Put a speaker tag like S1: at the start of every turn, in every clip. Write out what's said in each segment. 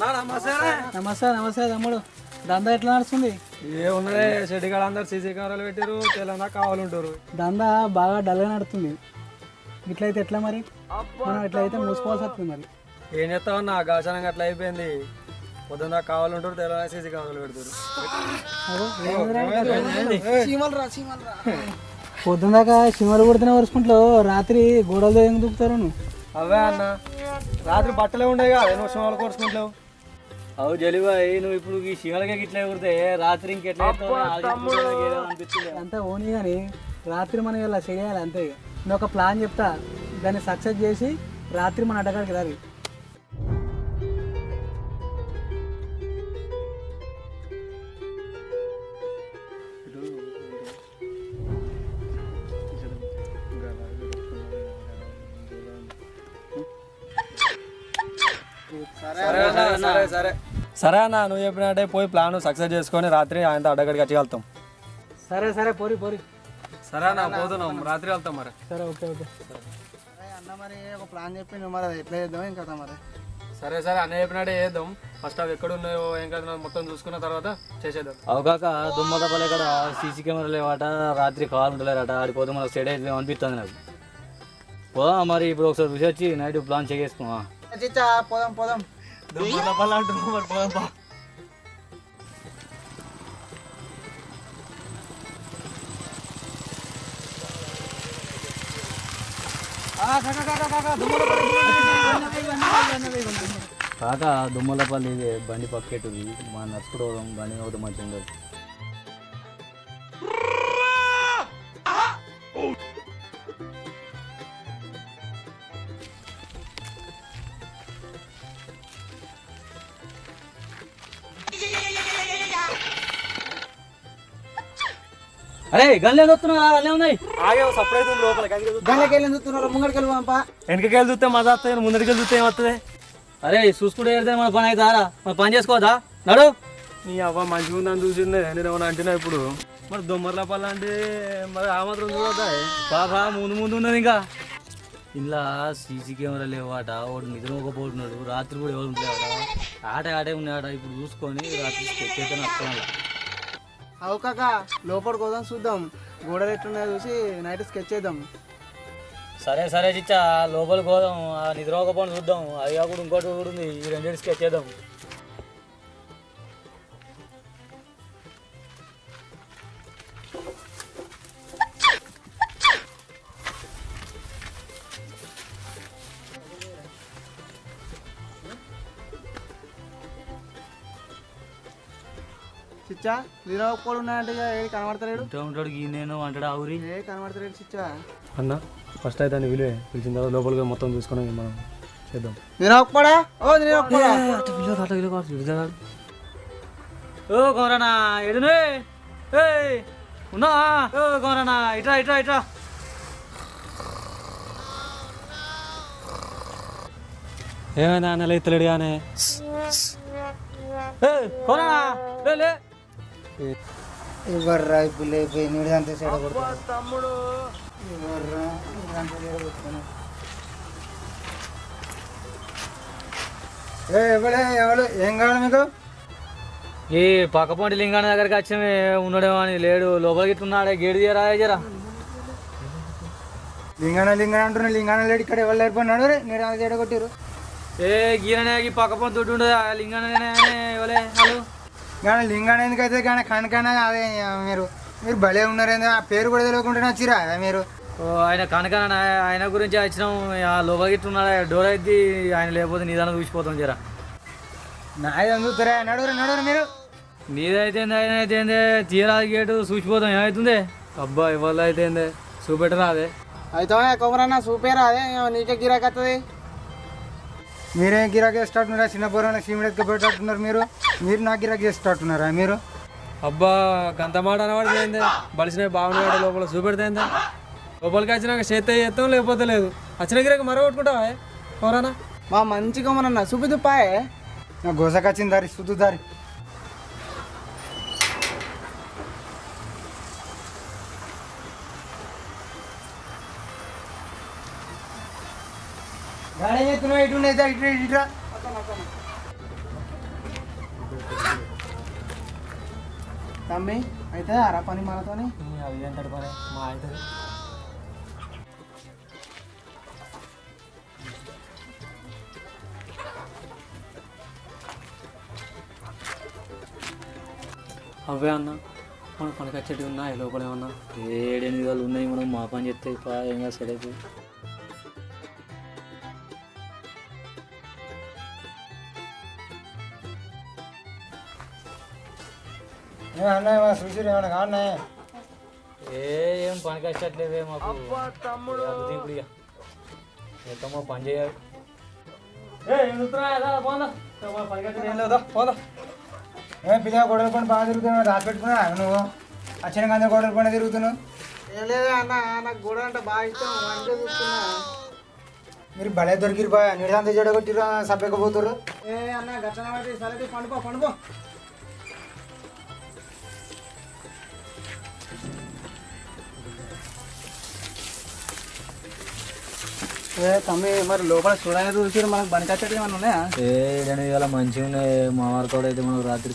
S1: నమస్తే. నమస్తే తమ్ముడు. దందా ఎట్లా నడుస్తుంది?
S2: ఏమున్నదే షెడ్డి కాడ అందరు సీసీ కెమెరాలు పెట్టారు తెలంగాణ కావాలంటారు
S1: దందా బాగా డల్గా నడుస్తుంది. ఇట్లయితే ఎట్లా మరి? మనం ఇట్లయితే మూసుకోవాల్సి వస్తుంది మరి.
S2: ఏం చేస్తావు నా ఆకాశానికి అట్లా అయిపోయింది. పొద్దున్న కావాలంటారు తెలంగాణ సీసీ కెమెరాలు పెడతారు
S1: పొద్దున్నాక సినిమాలు కొడుతూనే వరుసుకుంట్లో రాత్రి గోడలతో ఏం దూకుతారు నువ్వు?
S2: అవే అన్న రాత్రి బట్టలే ఉండేవి కదా ఎన్నో సినిమాలు కోరుచుకుంటావు
S3: అవు జలిబాయ్ నువ్వు ఇప్పుడు ఈ శివలకి ఇట్లా ఎగురితే రాత్రి ఇంకెట్లా
S1: అంతా ఓనీ కానీ రాత్రి మనం ఇలా చేయాలి అంతే ఇక. నేను ఒక ప్లాన్ చెప్తా దాన్ని సక్సెస్ చేసి రాత్రి మన అడ్డగాడికి రాలి
S2: సరే అన్న సరే సరే. సరే అన్న నువ్వు చెప్పినట్టే పోయి ప్లాన్ సక్సెస్ చేసుకొని రాత్రి ఆయనతో అడ్డగడికి వచ్చి వెళ్తాం
S1: సరే సరే పోరి పోరి.
S2: సరే అన్న పోతున్నాం. రాత్రి వెళ్తాం మరి.
S1: సరే ఓకే ఓకే.
S4: అన్న మరి ఒక ప్లాన్ చెప్పిండు మరి అది ఎట్లా చేద్దాం ఇంకా మరి?
S2: సరే సరే అన్న చెప్పినట్టే చేద్దాం. ఫస్ట్ అవి ఎక్కడ ఉన్నాయో ఏం కదా మొత్తం చూసుకున్న తర్వాత చేసేద్దాం.
S3: అవకాక దుమ్మత పల్లె ఇక్కడ సీసీ కెమెరా లేవాట రాత్రి కాల్ ఉండలేరట ఆడిపోతే మనకు సెట్ అయితే అనిపిస్తుంది నాకు. పోదా మరి ఇప్పుడు ఒకసారి చూసి వచ్చి నైట్ ప్లాన్ చేసేసుకున్నా
S4: చిచ్చా పోదాం పోదాం.
S3: దుమ్మత కాక దుమ్మలపల్లి ఇది బండి పక్కెట్టుది మా నడుచుకోవడం బండి అవుతుంది మంచిగా ఉండదు అరే గన్లే వస్తున్నా అల్లే ఉన్నాయి.
S2: ఆగే సపరేట్ ఉంది లోపలికి
S4: గంగకి వెళ్ళి చూస్తున్నారు ముంగడికి వెళ్ళి పంప.
S2: వెనకకెళ్ళి చూస్తే మజా వస్తుంది ముందరికి చూస్తే ఏమవుతుంది
S3: అరే చూసుకుంటే వెళ్తే మన పని అవుతారా మన పని చేసుకోవద్దా? నడు.
S2: నీ అవ్వ మంచిగా ఉందని చూసిందే నేను ఏమైనా అంటున్నా ఇప్పుడు? మరి దొమ్మర్ల పళ్ళు అంటే మరి ఆ మాత్రం చూడద్దా?
S3: బాబా ముందు ముందు ఉన్నది ఇంకా. ఇలా సీసీ కెమెరా లేవాట వాడు నిద్రపోకపోతున్నాడు రాత్రి కూడా ఎవరు ఉండలేవాట ఆట ఆటే ఉన్నాడ ఇప్పుడు చూసుకొని రాత్రి స్కెచ్ అయితే నచ్చాలి
S4: అవు కాక లోపలికి పోదాం చూద్దాం. గోడలు ఎట్లున్నాయో చూసి నైట్ స్కెచ్ చేద్దాం.
S3: సరే సరే చిచ్చా. లోపలికి పోదాం ఆ చూద్దాం. అది కూడా ఇంకోటి కూడా ఉంది. ఈ రెండింటి స్కెచ్ చేద్దాం.
S4: చిచ్చా వీరపోడు ఉన్నాయంటే ఇక ఏది కనబడతలేడు.
S3: ఇంట్లో ఉంటాడు ఈ నేను అంటాడు ఆవురి
S4: ఏ కనబడతలేడు చిచ్చా.
S2: అన్న ఫస్ట్ అయితే అని విలువే పిలిచిన తర్వాత లోపలికి మొత్తం చూసుకొని మనం చేద్దాం.
S4: వీరపోడా ఓ వీరపోడా
S3: ఓ కోరనా ఎడునే ఏయ్ ఉన్నా. ఓ కోరనా ఇట్రా ఇట్రా ఇట్రా.
S2: ఏమైనా అన్న లేతలేడు కానీ
S3: ఏయ్ కోరనా లే లే.
S4: ఇవ్వర్రా ఇప్పుడు అంతే సైడ్ తమ్ముడు ఇవ్వర్రా ఏ ఎవడే ఎవడు ఏం కావాలి మీకు
S3: ఈ పక్కపొంటి లింగాన దగ్గరికి వచ్చి ఉండడేమో అని లేడు. లోపలికి ఇట్టున్నాడే గేడు తీయరా జరా?
S4: లింగాన లింగాన అంటున్నా లింగాన లేడు. ఇక్కడ ఎవరు లేకపోయినాడు అంత సైడ్ కొట్టిరు
S3: ఏ గీరనే పక్కపొంటి దుడ్డు ఉండదు? లింగానే ఎవలే? వాళ్ళు
S4: కానీ లింగాన ఎందుకైతే కానీ కనకన అదే మీరు మీరు భలే ఉన్నారేందో ఆ పేరు కూడా తెలియకుండా వచ్చిరా మీరు?
S3: ఓ, ఆయన కనకన ఆయన గురించి వచ్చినాం ఆ లోపలికి ఇట్టున్నాడు డోర్ అయితే ఆయన లేకపోతే నీదాన్ని చూసిపోతాం జరా.
S4: నాది అందుతారా నడురు నడురు మీరు?
S3: నీదైతే ఆయన అయితే తీరా గేటు చూసిపోతాం ఏమవుతుంది
S2: అబ్బా ఇవాళ అయితే ఏందే చూపెట్టరా అదే
S4: అయితే కొమరన్న సూపేరా అదే నీకే గిరాక్ వస్తుంది మీరే గిరాక్ చేస్తున్నారు చిన్న పొరలో సీమిడి ఎత్తుకుపోయేటట్టున్నారు మీరు? మీరు నాకు గిరాక్ చేస్తున్నట్టున్నారా మీరు?
S2: అబ్బా గంత మాట అనవాడు ఏందే బలిసిన బాగున్నాడు లోపల చూపెడితే ఏందే లోపలికి వచ్చినాక చేస్తే చేస్తాం లేకపోతే లేదు. వచ్చిన గిరాక మరో కొట్టుకుంటావా ఎవరన్నా
S4: మా మంచి కొమరన్న చూపిదుపాయే నా గోసకొచ్చింది దారి సుద్దు దారి. లేదా ఇట్రా ఇట్రా
S1: తమ్మి అయితే అరా పని మనతోని?
S2: అది ఎంత పని మా అవుతుంది అవే అన్న మనం పనికి వచ్చేటివి ఉన్నాయి లోపల ఏమన్నా
S3: ఏడెనిమిది వాళ్ళు ఉన్నాయి మనం మా పని చెప్తే ఏం కాదు సరే
S4: ఏ అన్నయ్య చూసి ఏమన్నా కావాలన్నా?
S3: ఏ ఏం పని కష్టట్లేదే మాకు. తమ్ముడు. ఇప్పుడు ఇక. ఎంతమ్మో పని చేయాలి?
S4: ఏ పిల్లగా గొడవలు పని బాగా తిరుగుతున్నావు దాచి పెట్టుకున్నా నువ్వు. వచ్చిన అందరు గొడవలు పని తిరుగుతున్నావు.
S1: ఏం లేదు అన్న నాకు గొడవ అంటే బాగా ఇష్టం. అందుకే చూస్తున్నా.
S4: మీరు భలే దొరికిరు బా నిడదంతా చెడగొట్టిరు సబ్బెక్కపోతారు
S1: ఏ అన్న గట్ల పండుకో పండుకో. తమ్మి మరి లోపల మనకు ఉన్నాయా?
S3: మంచిగా ఉన్నాయి. మా వారి కూడా అయితే మనకు రాత్రి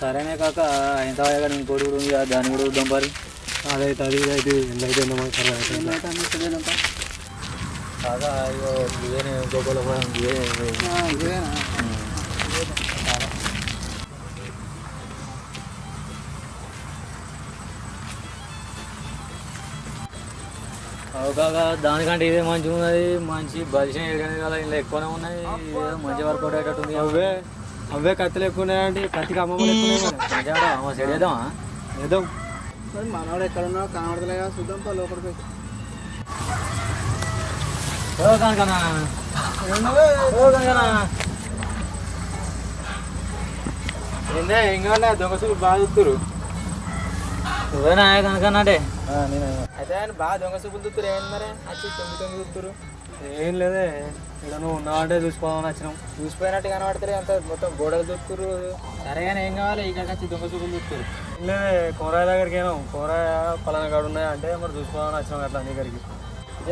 S3: సరేనే కాక ఎంత నేను కొడుకు ఉంది కదా, దాన్ని కూడా చూద్దాం పరి.
S2: అదైతే అది అయితే
S3: కాక దానికంటే ఇదే మంచిగా ఉన్నది. మంచి బలిసిన ఏడెనిమిది వేల ఇలా ఎక్కువనే ఉన్నాయి. మంచి వర్క్ అవుట్ అయ్యేటట్టు ఉంది.
S2: అవే అవే కత్తులు ఎక్కువ ఉన్నాయంటే కత్తికి అమ్మమ్మలు ఎక్కువ
S3: అమ్మ సెట్ చేద్దామా?
S2: ఏదో
S1: మరి మనవాడు ఎక్కడ ఉన్నావు కనబడతలేగా చూద్దాం పా లోపలికి
S3: కనకనా కనకనా
S2: ఏందే ఏం కావాలి దొంగ బాగా చూస్తారు
S3: నువ్వేనా కనకన్నా అంటే
S2: అయితే ఆయన బాగా దొంగ చూపులు చూస్తారు ఏంటి మరి? వచ్చి తొమ్మిది తొమ్మిది చూస్తారు ఏం లేదే. ఇక్కడ నువ్వు ఉన్నావంటే చూసుకోవాలని వచ్చినాం. చూసిపోయినట్టు కనబడతారు అంత మొత్తం గోడలు చూస్తారు సరే కానీ ఏం కావాలి? ఇక్కడికి వచ్చి దొంగ చూపులు చూస్తారు లేదే. కోరాయ దగ్గరికి ఏమో కోరాయ పలానా కాడు ఉన్నాయి అంటే మరి చూసుకోవాలని వచ్చినాం అట్లా నీ దగ్గరికి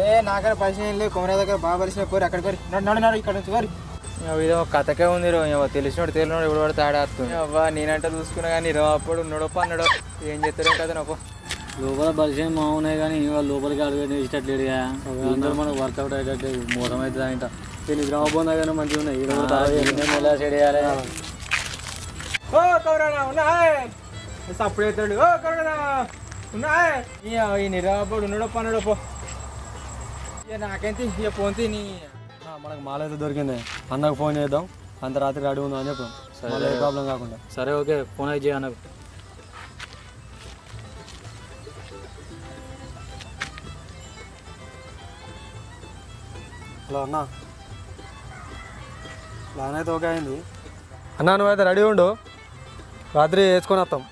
S1: ఏ నాకడ పరిచయం లేదు. కొమరా దగ్గర బాగా పరిచయం పోరు అక్కడ పోయి నడు నడు ఇక్కడ నుంచి పోరు
S2: ఇదో కథకే ఉంది రో తెలిసినోడు తెలియనోడు ఇప్పుడు పడితే ఆడేస్తుంది అవ్వా నేనంటే చూసుకున్నా కానీ రో అప్పుడు నడప అన్నాడు. ఏం చెప్తారో కదా నొప్ప.
S3: లోపల పరిచయం మా ఉన్నాయి కానీ ఇవాళ లోపలికి అడుగు ఇష్టట్లేడుగా అందరూ మనకు వర్కౌట్ అయ్యేటట్టు మోసం అవుతుంది అంట
S2: దీనికి రాబోందా కానీ మంచిగా ఉన్నాయి.
S3: చేయాలి?
S2: ఓ కౌరనా ఉన్నాయ్ అప్పుడు అవుతాడు ఓ కౌరనా ఉన్నాయ్ ఈ నిరాబడు ఉన్నాడో పన్నాడో పో ఇక నాకేంటి? ఇక పోంతి నీ మనకు మాల అయితే దొరికింది. అన్నకు ఫోన్ చేద్దాం. అంత రాత్రి రెడీ ఉందా అని చెప్పాం. మళ్ళీ ఏ ప్రాబ్లం కాకుండా.
S3: సరే ఓకే. ఫోన్ అయితే చేయ నాకు
S2: హలో అన్న. ప్లాన్ అయితే ఓకే అయింది. అన్న నువ్వైతే రెడీ ఉండు. రాత్రి వేసుకొని వస్తాం.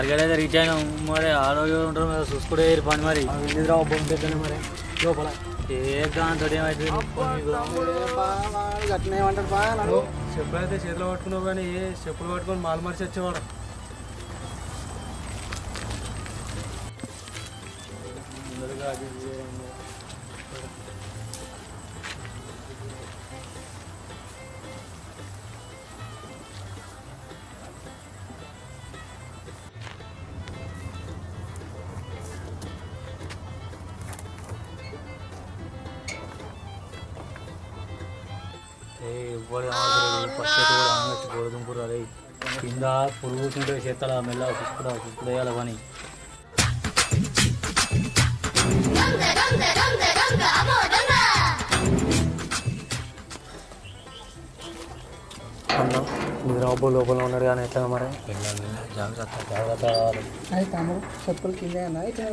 S3: టార్గెట్ అయితే రీచ్ అయినాం మరి ఆరోగ్యం ఉంటారు మరి చూసుకుంటే పని మరి.
S2: మరి. లోపల.
S3: ఏ దాంతో ఏమవుతుంది
S1: అట్నే ఏమంటాడు బాగా నడు.
S2: చెప్పులు అయితే చేతిలో పట్టుకున్నావు కానీ ఏ చెప్పులు పట్టుకొని మాలు మరిచి వచ్చేవాడు.
S3: ఎవ్వరు కూడా అదే కింద పురుగు కూర్చుంటే చేస్తాల మెల్ల వేయాలి పని.
S2: అన్న నిద్ర అవ్వబో లోపల ఉన్నాడు కానీ ఎట్లా మరి?
S3: జాగ్రత్త జాగ్రత్త. రావాలి
S1: అది తమ్ముడు చెప్పులు కింద ఇట్లా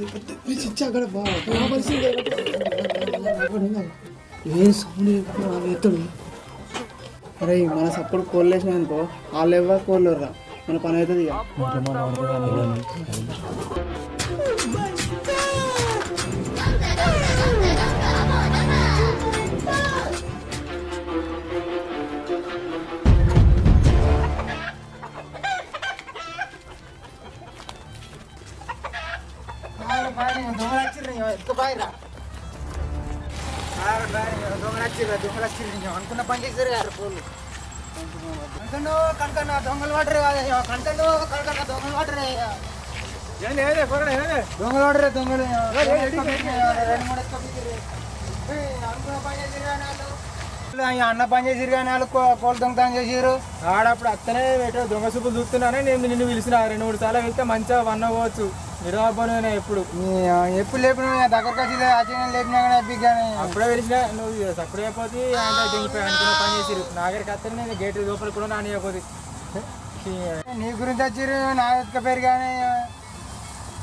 S2: గోసులో అక్కడ
S1: ఏం సౌండ్ ఎత్తుడు అరే మన సప్పుడు కోళ్ళు వేసినా అనుకో వాళ్ళు ఎవ్వరు కోళ్ళు రా మన పని అవుతుంది ఇక
S4: దొంగలు వచ్చిర్రు ఎక్కువ బాయిరా దొంగలు వచ్చిర్రు దొంగలు వచ్చిర్రు అనుకున్న పని చేశారు గారు పోలు కనుకను కనుకన్న దొంగలు పడరే కనుకను కనుకన్న దొంగలు పడరే దొంగలు పడరే దొంగలు రెండు మూడు అన్న పని చేసిరు కానీ వాళ్ళు కోళ్ళు దొంగతనం చేసిర్రు.
S2: ఆడప్పుడు అత్తనే పెట్టు దొంగ చూపులు చూస్తున్నానే నేను నిన్ను పిలిచిన. రెండు మూడు సార్లు వెళ్తే మంచిగా వన్ అవ్వచ్చు. నిరాపనే ఎప్పుడు?
S4: ఎప్పుడు లేపిన దగ్గరకు వచ్చి ఆచరణ లేపినా కానీ కానీ.
S2: అప్పుడే పిలిచిన నువ్వు సప్పుడు అయిపోతే అంటే దిగిపోయి అనుకున్న పని చేసిరు నాగరికి అత్తనే నేను గేట్ లోపల కూడా నానియపోతే
S4: నీ గురించి వచ్చిర్రు నా ఎత్తుక పేరు కానీ.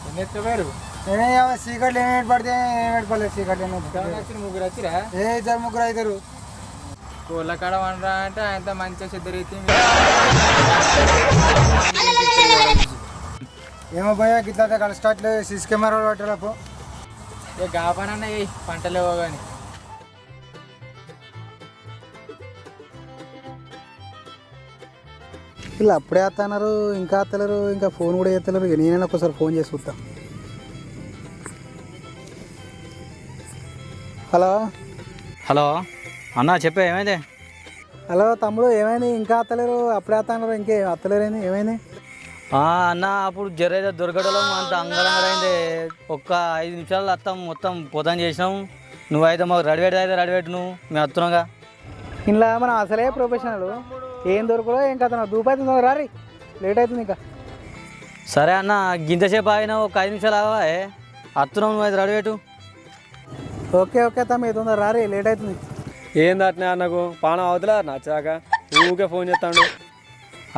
S2: ఎన్ని ఎత్తుకోరు
S4: నేనే సీకట్లు ఏమేమి పడితే ఏమేమి పడలేదు సీకట్లు
S2: ముగ్గురు వచ్చిరా?
S4: ఏ ఇద్దరు ముగ్గురు అవుతారు
S2: కోళ్ళ కాడ వండరా అంటే ఆయన మంచిగా సిద్ధ రీతి
S4: ఏమో పోయా గిట్లా కలిసినట్లు సీసీ కెమెరాలు పట్టారా పో.
S2: ఇక గాపనన్న వేయి పంటలు కానీ
S1: వీళ్ళు అప్పుడే వస్తున్నారు ఇంకా వస్తలేరు ఇంకా ఫోన్ కూడా చేస్తలేరు ఇక నేనైనా ఒకసారి ఫోన్ చేసి చూస్తా హలో?
S3: హలో? అన్న చెప్పే ఏమైంది?
S1: హలో తమ్ముడు ఏమైంది? ఇంకా వస్తలేరు అప్పుడే వస్తున్నారు ఇంకే వస్తలేరేంది ఏమైంది?
S3: అన్న అప్పుడు జరైతే దొరకడంలో అంత అంగరంగరైంది ఒక్క ఐదు నిమిషాలు వస్తాం మొత్తం పొతం చేసినాం. నువ్వైతే మాకు రెడీ పెట్టి అయితే రెడీ పెట్టు నువ్వు. మేము వస్తున్నాగా
S1: ఇంట్లో మనం అసలే ప్రొఫెషనల్ ఏం దొరకడో ఏం కథ దూపు అవుతుంది రారి. లేట్ అవుతుంది ఇంకా.
S3: సరే అన్న గింతసేపు ఆగినా ఒక ఐదు నిమిషాలు ఆగవా ఏ? వస్తున్నాం నువ్వు అయితే రెడీ పెట్టు.
S1: ఓకే ఓకే తమ్మి తొందర రారి. లేట్ అవుతుంది.
S2: ఏంది అట్నే అన్నకు? పానం అవతలే? నచ్చాక? ఊకే ఫోన్ చేస్తాడు.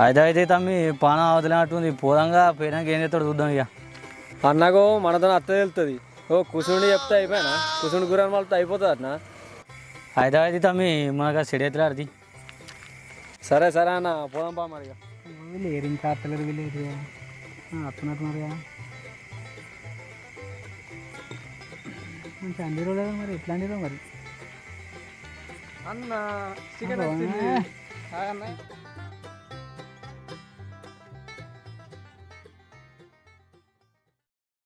S3: అయితే అయితే తమ్మి పానం అవతలేనట్టుంది. పోదంగా పోయినాక ఏం చేస్తాడు చూద్దాం ఇక.
S2: అన్నకు మనతో అత్త వెళ్తుంది ఓ కుసుండి చెప్తే అయిపోయినా? కుసుండి గురాని వాళ్ళతో అయిపోతుంది అన్న
S3: అయితే అయితే తమ్మి మనకు సెడి అయితే ఆడిది
S2: సరే సరే అన్న పోదాం పా మరి.
S1: లేరు ఇంకా వస్తున్నట్టున్నారుగా మంచి అన్ని రోజులు మరి? ఎట్లాంటి మరి?
S2: అన్న చికెన్
S1: అవునా?
S2: వచ్చింది. ఆ అన్న